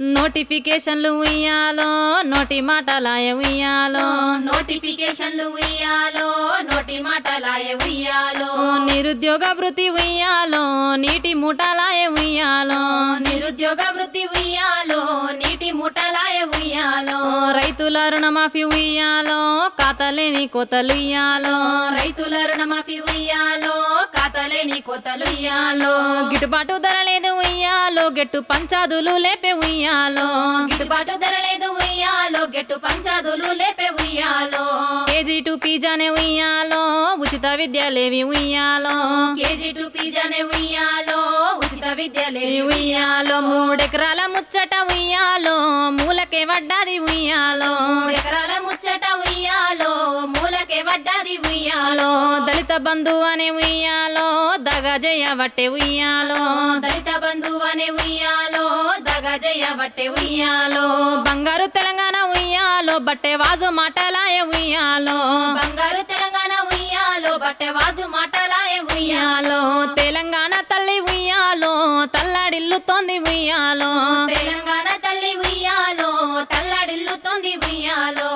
నోటిఫికేషన్లు ఉయ్యాలో నోటి మాటలాయ ఉయ్యాలో. నోటిఫికేషన్లు ఉయ్యాలో నోటి మాటలాయ ఉయ్యాలో. నిరుద్యోగ వృత్తి ఉయ్యాలో నీటి మూటలాయ ఉయ్యాలో. నిరుద్యోగ వృత్తి ఉయ్యాలో నీటి ముఠలాయ ఉయ్యాలో. రైతుల రుణమాఫీ ఉయ్యాలో ఖాతాలేని కోతలు ఉయ్యాలో. రైతుల రుణమాఫీ ఉయ్యాలో ఖాతాలేని కోతలు ఉయ్యాలో. గిట్టుబాటు ధర లేదు ఉయ్యాలో గెట్టు పంచాదులు లేపే ఉయ్యాలో. గిట్టుబాటు ధర లేదు ఉయ్యాలో గెట్టు పంచాదులు లేపే ఉయ్యాలో. కేజీ టు పిజ్జానే ఉయ్యాలో ఉచిత విద్యలేవి ఉయ్యాలో. కేజీ టు పిజ్జానే ఉయ్యాలో ఉచిత విద్య లేవి ఉయ్యాలో. మూడెకరాల ముచ్చట ఉయ్యాలో మూలకే వడ్డాది ఉయ్యాలో. ఎకరాల ముచ్చట ఉయ్యాలో. గది ఉయ్యాలో దళిత బంధు అనే ఉయ్యాలో దగ జయవట్టె ఉయ్యాలో. దళిత బంధు అనే ఉయ్యాలో దగ జయవట్టె ఉయ్యాలో. బంగారు తెలంగాణ ఉయ్యాలో బట్టే వాజు మాటలాయ ఉయ్యాలో. బంగారు తెలంగాణ ఉయ్యాలో బట్టే వాజు మాటలాయ ఉయ్యాలో. తెలంగాణ తల్లి ఉయ్యాలో తల్లాడిల్లుతోంది ఉయ్యాలో. తెలంగాణ తల్లి ఉయ్యాలో తల్లాడిల్లుతోంది ఉయ్యాలో.